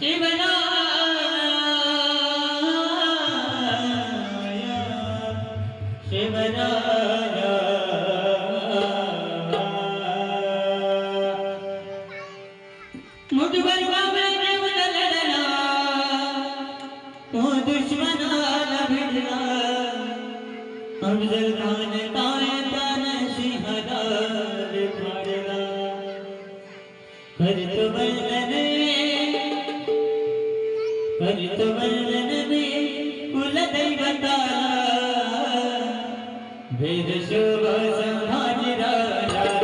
কে বানায়া কে বানায়া মুদবর বাবা রে বলালা ও দুশমন আলা ভিড়া अफजल खान पाए तन सिंहदार खड़ला कर तो बल ಭಕ್ತವಲ್ಲನವೇ ಕುಲದೈವತ ವೇದ ಶೋಭ ಸಂಭಾಜಿರಾಜ